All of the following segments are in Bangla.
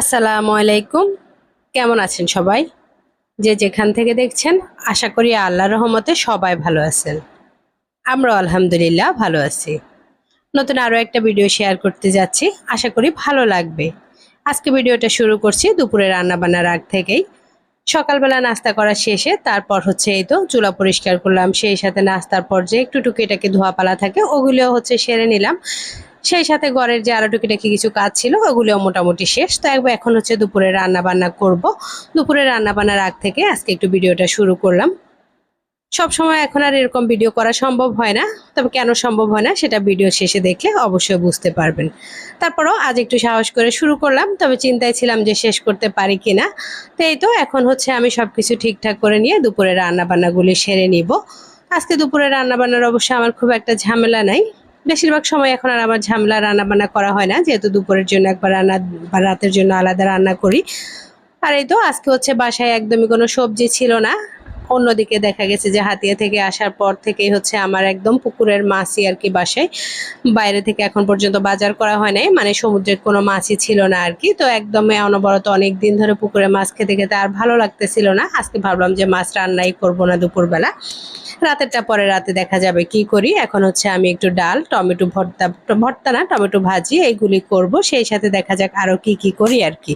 আসসালামু আলাইকুম। কেমন আছেন সবাই? যে যেখান থেকে দেখছেন, আশা করি আল্লাহ রহমতে সবাই ভালো আছেন। আমরা আলহামদুলিল্লাহ ভালো আছি। নতুন আরও একটা ভিডিও শেয়ার করতে যাচ্ছি। আশা করি ভালো লাগবে। আজকে ভিডিওটা শুরু করছি দুপুরে রান্নাবান্নার আগ থেকেই। সকালবেলা নাস্তা করা শেষে তারপর হচ্ছে এই তো চুলা পরিষ্কার করলাম। সেই সাথে নাস্তার পর যে একটু টুকিটাকি ধোয়া পালা থাকে, ওগুলিও হচ্ছে সেরে নিলাম। সেই সাথে ঘরের যে আরও টুকিটাকি কিছু কাজ ছিল, ওগুলিও মোটামুটি শেষ। তো একবার এখন হচ্ছে দুপুরে রান্না বান্না করব। দুপুরে রান্না বান্নার আগ থেকে আজকে একটু ভিডিওটা শুরু করলাম। সব সময় এখন আর এরকম ভিডিও করা সম্ভব হয় না। তবে কেন সম্ভব হয় না সেটা ভিডিও শেষে দেখলে অবশ্যই বুঝতে পারবেন। তারপরও আজ একটু সাহস করে শুরু করলাম, তবে চিন্তায় ছিলাম যে শেষ করতে পারি কিনা। তো এই তো, এখন হচ্ছে আমি সব কিছু ঠিকঠাক করে নিয়ে দুপুরে রান্না বান্নাগুলি সেরে নিব। আজকে দুপুরে রান্না বান্নার অবশ্য আমার খুব একটা ঝামেলা নাই। বেশিরভাগ সময় এখন আর আমার ঝামেলা রান্না বান্না করা হয় না, যেহেতু দুপুরের জন্য একবার রান্না বা রাতের জন্য আলাদা রান্না করি। আর এই তো, আজকে হচ্ছে বাসায় একদমই কোনো সবজি ছিল না। অন্যদিকে দেখা গেছে যে হাতিয়া থেকে আসার পর থেকেই হচ্ছে আমার একদম পুকুরের মাছই আর কি বাসায়। বাইরে থেকে এখন পর্যন্ত বাজার করা হয় নাই মানে সমুদ্রের কোনো মাছই ছিল না আর কি। তো একদমই অনবরত অনেক দিন ধরে পুকুরে মাছ খেতে খেতে আর ভালো লাগতেছিল না। আজকে ভাবলাম যে মাছ রান্নাই করব না দুপুরবেলা। রাতেরটা পরে রাতে দেখা যাবে কি করি। এখন হচ্ছে আমি একটু ডাল, টমেটো ভর্তা ভর্তা না, টমেটো ভাজি এইগুলি করব। সেই সাথে দেখা যাক আরও কি কি করি আর কি।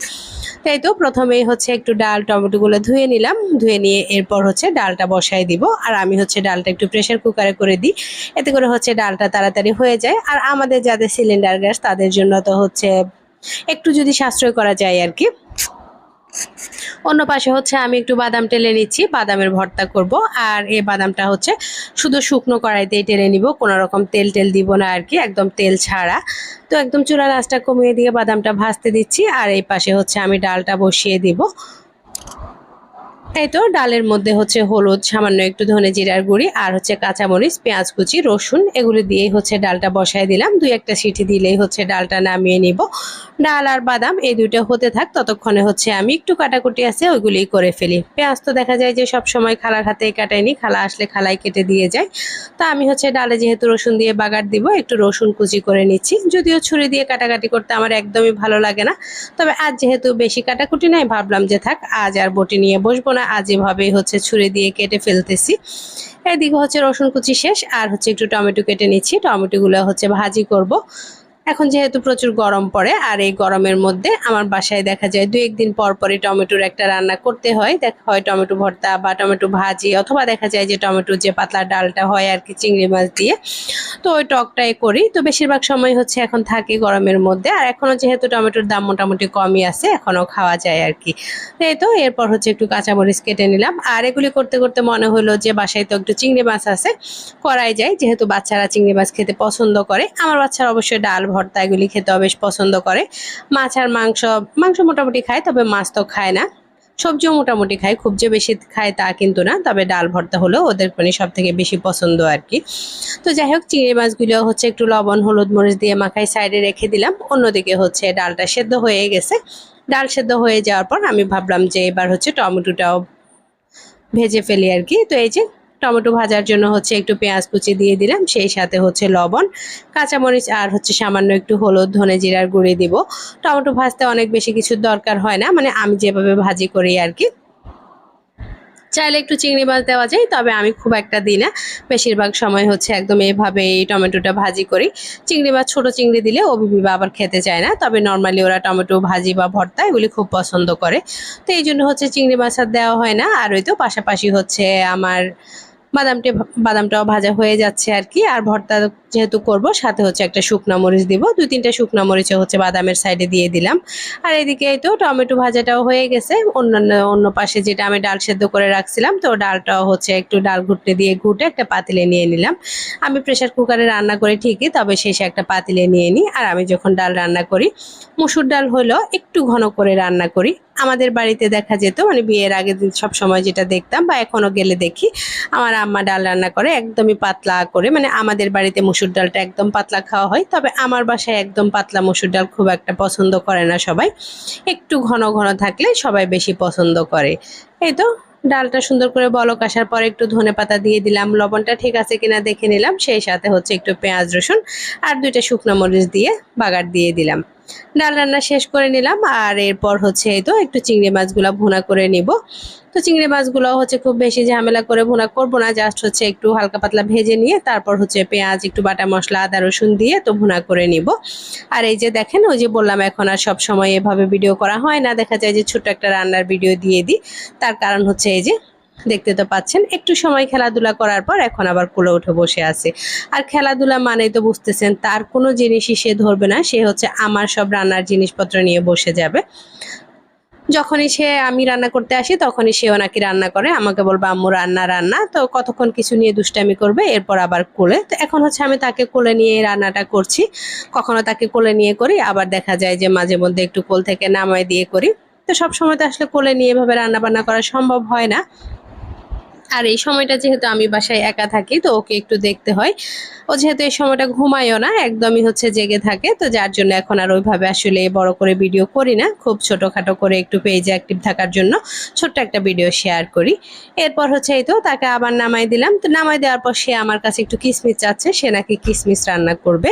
তাই তো প্রথমেই হচ্ছে একটু ডাল, টমেটোগুলো ধুয়ে নিলাম। ধুয়ে নিয়ে এরপর হচ্ছে ডালটা বসাই দিব। আর আমি হচ্ছে ডালটা একটু প্রেশার কুকারে করে দিই। এতে করে হচ্ছে ডালটা তাড়াতাড়ি হয়ে যায়। আর আমাদের যাদের সিলিন্ডার গ্যাস তাদের জন্য তো হচ্ছে একটু যদি সাশ্রয় করা যায় আর কি অন্য পাশে হচ্ছে আমি একটু বাদাম টেলে নিচ্ছি, বাদামের ভর্তা করব। আর এই বাদামটা হচ্ছে শুধু শুকনো কড়াইতেই টেলে নিব, কোনো রকম তেল টেল দিব না আর কি একদম তেল ছাড়া। তো একদম চুলা গাছটা কমিয়ে দিয়ে বাদামটা ভাজতে দিচ্ছি। আর এই পাশে হচ্ছে আমি ডালটা বসিয়ে দিব। এই তো ডালের মধ্যে হচ্ছে হলুদ, সামান্য একটু ধনে জিরার গুঁড়ি আর হচ্ছে কাঁচামরিচ, পেঁয়াজ কুচি, রসুন, এগুলি দিয়েই হচ্ছে ডালটা বসায় দিলাম। দুই একটা সিটি দিলেই হচ্ছে ডালটা নামিয়ে নিব। ডাল আর বাদাম এই দুইটা হতে থাক, ততক্ষণে হচ্ছে আমি একটু কাটাকুটি আছে ওইগুলিই করে ফেলি। পেঁয়াজ তো দেখা যায় যে সব সময় খালার হাতে কাটাইনি খালা আসলে খালাই কেটে দিয়ে যায়। তা আমি হচ্ছে ডালে যেহেতু রসুন দিয়ে বাগার দিব, একটু রসুন কুচি করে নিচ্ছি। যদিও ছুরি দিয়ে কাটাকাটি করতে আমার একদমই ভালো লাগে না। তবে আজ যেহেতু বেশি কাটাকুটি নাই, ভাবলাম যে থাক আজ আর বটি নিয়ে বসবো না। আজ এভাবেই হচ্ছে ছুরি দিয়ে কেটে ফেলতেছি। এদিকে হচ্ছে রসুন কুচি শেষ, আর হচ্ছে একটু টমেটো কেটে নিচ্ছি। টমেটোগুলো হচ্ছে ভাজি করব। এখন যেহেতু প্রচুর গরম পড়ে, আর এই গরমের মধ্যে আমার বাসায় দেখা যায় দু একদিন পর পরই টমেটোর একটা রান্না করতে হয়। দেখা হয় টমেটো ভর্তা বা টমেটো ভাজি, অথবা দেখা যায় যে টমেটোর যে পাতলা ডালটা হয় আর কি চিংড়ি মাছ দিয়ে। তো ওই টকটাই করি। তো বেশিরভাগ সময় হচ্ছে এখন থাকে গরমের মধ্যে, আর এখনও যেহেতু টমেটোর দাম মোটামুটি কমই আছে, এখনও খাওয়া যায় আর কি। এই তো, এরপর হচ্ছে একটু কাঁচামরিচ কেটে নিলাম। আর এগুলি করতে করতে মনে হলো যে বাসায় তো একটু চিংড়ি মাছ আছে, করাই যায়। যেহেতু বাচ্চারা চিংড়ি মাছ খেতে পছন্দ করে, আমার বাচ্চারা অবশ্যই ডাল এগুলি খেতেও বেশ পছন্দ করে। মাছ আর মাংস মাংস মোটামুটি খায়, তবে মাছ তো খায় না। সবজিও মোটামুটি খায়, খুব যে বেশি খায় তা কিন্তু না, তবে ডাল ভর্তা হলো ওদের মানে সব থেকে বেশি পছন্দ আর কি। তো যাই হোক, চিংড়ি মাছগুলো হচ্ছে একটু লবণ, হলুদ, মরিচ দিয়ে মাখায় সাইডে রেখে দিলাম। অন্যদিকে হচ্ছে ডালটা সেদ্ধ হয়ে গেছে। ডাল সেদ্ধ হয়ে যাওয়ার পর আমি ভাবলাম যে এবার হচ্ছে টমেটোটাও ভেজে ফেলি আর কি। তো এই যে টমেটো ভাজার জন্য হচ্ছে একটু পেঁয়াজ কুচি দিয়ে দিলাম, সেই সাথে হচ্ছে লবণ, কাঁচামরিচ, আর হচ্ছে সামান্য একটু হলুদ, ধনে জিরার গুঁড়ি দিব। টমেটো ভাজতে অনেক বেশি কিছুর দরকার হয় না মানে আমি যেভাবে ভাজি করি আর কি। চাইলে একটু চিংড়ি মাছ দেওয়া যায়, তবে আমি খুব একটা দিই না। বেশিরভাগ সময় হচ্ছে একদম এভাবে এই টমেটোটা ভাজি করি। চিংড়ি মাছ ছোটো চিংড়ি দিলে ও বিবি আবার খেতে চায় না, তবে নর্মালি ওরা টমেটো ভাজি বা ভর্তা এগুলি খুব পছন্দ করে। তো এই জন্য হচ্ছে চিংড়ি মাছ আর দেওয়া হয় না, আর ওই তো পাশাপাশি হচ্ছে আমার বাদামটি বাদামটাও ভাজা হয়ে যাচ্ছে আর কি আর ভর্তা যেহেতু করব, সাথে হচ্ছে একটা শুকনো মরিচ দিব। দুই তিনটা শুকনো মরিচও হচ্ছে বাদামের সাইডে দিয়ে দিলাম। আর এদিকে তো টমেটো ভাজাটাও হয়ে গেছে। অন্যান্য, অন্য পাশে যেটা আমি ডাল সেদ্ধ করে রাখছিলাম, তো ডালটাও হচ্ছে একটু ডাল ঘুটতে দিয়ে ঘুটে একটা পাতিলে নিয়ে নিলাম। আমি প্রেশার কুকারে রান্না করি ঠিকই, তবে শেষে একটা পাতিলে নিয়ে নিই। আর আমি যখন ডাল রান্না করি, মুসুর ডাল হলো একটু ঘন করে রান্না করি। আমাদের বাড়িতে দেখা যেত মানে বিয়ের আগে সব সময় যেটা দেখতাম বা এখনও গেলে দেখি, আমার আম্মা ডাল রান্না করে, একদমই পাতলা করে মানে আমাদের বাড়িতে মুসুর ডালটা একদম পাতলা খাওয়া হয়, তবে আমার বাসায় একদম পাতলা মসুর ডাল খুব একটা পছন্দ করে না সবাই। একটু ঘন ঘন থাকলে সবাই বেশি পছন্দ করে। এই তো, ডালটা সুন্দর করে বলক আসার পর একটু ধনে পাতা দিয়ে দিলাম, লবণটা ঠিক আছে কিনা দেখে নিলাম, সেই সাথে হচ্ছে একটু পেঁয়াজ রসুন আর দুইটা শুকনো মরিচ দিয়ে বাগার দিয়ে দিলাম। ডাল রান্না শেষ করে নিলাম। আর এরপর হচ্ছে এই তো একটু চিংড়ি মাছগুলো ভুনা করে নিব। তো চিংড়ি মাছগুলো হচ্ছে খুব বেশি ঝামেলা করে ভুনা করব না জাস্ট হচ্ছে একটু হালকা পাতলা ভেজে নিয়ে তারপর হচ্ছে পেঁয়াজ, একটু বাটা মশলা, আদা, রসুন দিয়ে তো ভুনা করে নিব। আর এই যে দেখেন, ওই যে বললাম এখন আর সব সময় এভাবে ভিডিও করা হয় না। দেখা যায় যে ছোট্ট একটা রান্নার ভিডিও দিয়ে দিই। তার কারণ হচ্ছে এই যে দেখতে তো পাচ্ছেন। একটু সময় খেলাধুলা করার পর এখন আবার কুলে উঠে বসে আছে। আর খেলাধুলা মানেই তো বুঝতেছেন, তার কোনো জিনিসই সে ধরবে না। সে হচ্ছে আমার সব রান্নার জিনিসপত্র নিয়ে বসে যাবে। যখনই সে আমি রান্না করতে আসি, তখনই সেও নাকি রান্না করে। আমাকে বলবে, আম্মু, রান্না রান্না। তো কতক্ষণ কিছু নিয়ে দুষ্টামি করবে, এরপর আবার কোলে। তো এখন হচ্ছে আমি তাকে কোলে নিয়ে রান্নাটা করছি। কখনো তাকে কোলে নিয়ে করি, আবার দেখা যায় যে মাঝে মধ্যে একটু কোল থেকে নামায় দিয়ে করি। তো সব সময় তো আসলে কোলে নিয়ে এভাবে রান্না বান্না করা সম্ভব হয় না। আর এই সময়টা যেহেতু আমি বাসায় একা থাকি, তো ওকে একটু দেখতে হয়। ও যেহেতু এই সময়টা ঘুমায়ও না, একদমই হচ্ছে জেগে থাকে, তো যার জন্য এখন আর ওইভাবে আসলে বড় করে ভিডিও করি না। খুব ছোটোখাটো করে একটু পেজে অ্যাক্টিভ থাকার জন্য ছোট্ট একটা ভিডিও শেয়ার করি। এরপর হচ্ছে এই তো, তাকে আবার নামাই দিলাম। তো নামাই দেওয়ার পর সে আমার কাছে একটু কিসমিস চাচ্ছে, সে নাকি কিসমিস রান্না করবে,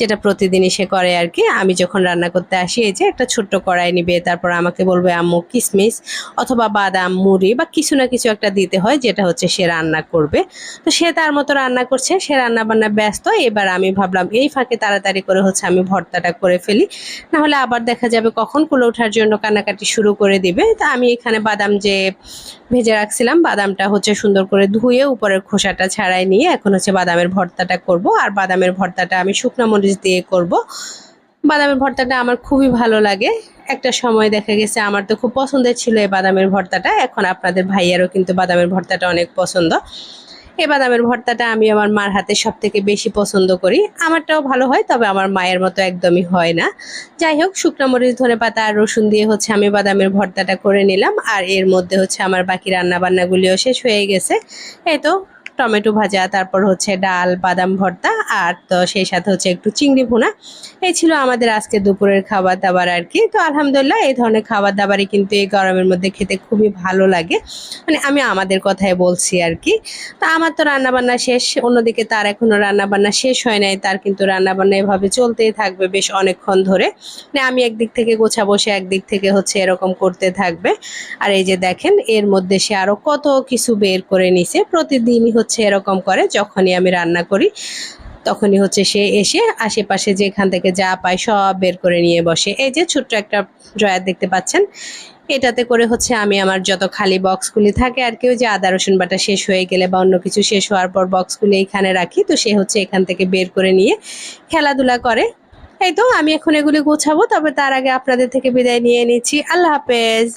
যেটা প্রতিদিনই সে করে আর কি। আমি যখন রান্না করতে আসি, এই যে একটা ছোট্ট কড়াই নিবে, তারপর আমাকে বলবে, আম্মু, কিসমিস অথবা বাদাম, মুড়ি বা কিছু না কিছু একটা দিতে হয়, যেটা হচ্ছে সে রান্না করবে। তো সে তার মতো রান্না করছে, সে রান্না বান্না ব্যস্ত। এবার আমি ভাবলাম, এই ফাঁকে তাড়াতাড়ি করে হচ্ছে আমি ভর্তাটা করে ফেলি। নাহলে আবার দেখা যাবে কখন কুলে ওঠার জন্য কান্নাকাটি শুরু করে দিবে। তা আমি এখানে বাদাম যে ভেজে রাখছিলাম, বাদামটা হচ্ছে সুন্দর করে ধুয়ে উপরের খোসাটা ছাড়াই নিয়ে এখন হচ্ছে বাদামের ভর্তাটা করব। আর বাদামের ভর্তাটা আমি শুকনো মরিচ দিয়ে করব। বাদামের ভর্তাটা আমার খুবই ভালো লাগে। একটা সময় দেখা গেছে আমার তো খুব পছন্দের ছিল এই বাদামের ভর্তাটা। এখন আপনাদের ভাইয়ারও কিন্তু বাদামের ভর্তাটা অনেক পছন্দ। এই বাদামের ভর্তাটা আমি আমার মার হাতে সব থেকে বেশি পছন্দ করি। আমারটাও ভালো হয়, তবে আমার মায়ের মতো একদমই হয় না। যাই হোক, শুকনো মরিচ, ধনে পাতা আর রসুন দিয়ে হচ্ছে আমি বাদামের ভর্তাটা করে নিলাম। আর এর মধ্যে হচ্ছে আমার বাকি রান্না বান্নাগুলিও শেষ হয়ে গেছে। এই তো টমেটো ভাজা, তারপর হচ্ছে ডাল, বাদাম ভর্তা, আর তো সেই সাথে হচ্ছে একটু চিংড়ি ভুনা। এই ছিল আমাদের আজকে দুপুরের খাবার দাবার আর কি। তো আলহামদুলিল্লাহ এই ধরনের খাবার দাবারই কিন্তু এই গরমের মধ্যে খেতে খুবই ভালো লাগে। মানে আমি আমাদের কথাই বলছি আর কি। তো আমার তো রান্নাবান্না শেষ, অন্যদিকে তার এখনও রান্নাবান্না শেষ হয় নাই। তার কিন্তু রান্নাবান্না এভাবে চলতেই থাকবে বেশ অনেকক্ষণ ধরে। মানে আমি একদিক থেকে গোছা বসে একদিক থেকে হচ্ছে এরকম করতে থাকবে। আর এই যে দেখেন, এর মধ্যে সে আরও কত কিছু বের করে নিছে। প্রতিদিনই হচ্ছে এরকম করে, যখনই আমি রান্না করি, তখনই হচ্ছে সে এসে আশেপাশে যেখান থেকে যা পায় সব বের করে নিয়ে বসে। এই যে ছোট্ট একটা ড্রয়ার দেখতে পাচ্ছেন, এটাতে করে হচ্ছে আমি আমার যত খালি বক্সগুলি থাকে আর কেউ যে আদা, রসুন বাটা শেষ হয়ে গেলে বা অন্য কিছু শেষ হওয়ার পর বক্সগুলি এখানে রাখি, তো সে হচ্ছে এখান থেকে বের করে নিয়ে খেলাধুলা করে। এই তো, আমি এখন এগুলি গোছাবো, তবে তার আগে আপনাদের থেকে বিদায় নিয়ে নিচ্ছি। আল্লাহ হাফেজ।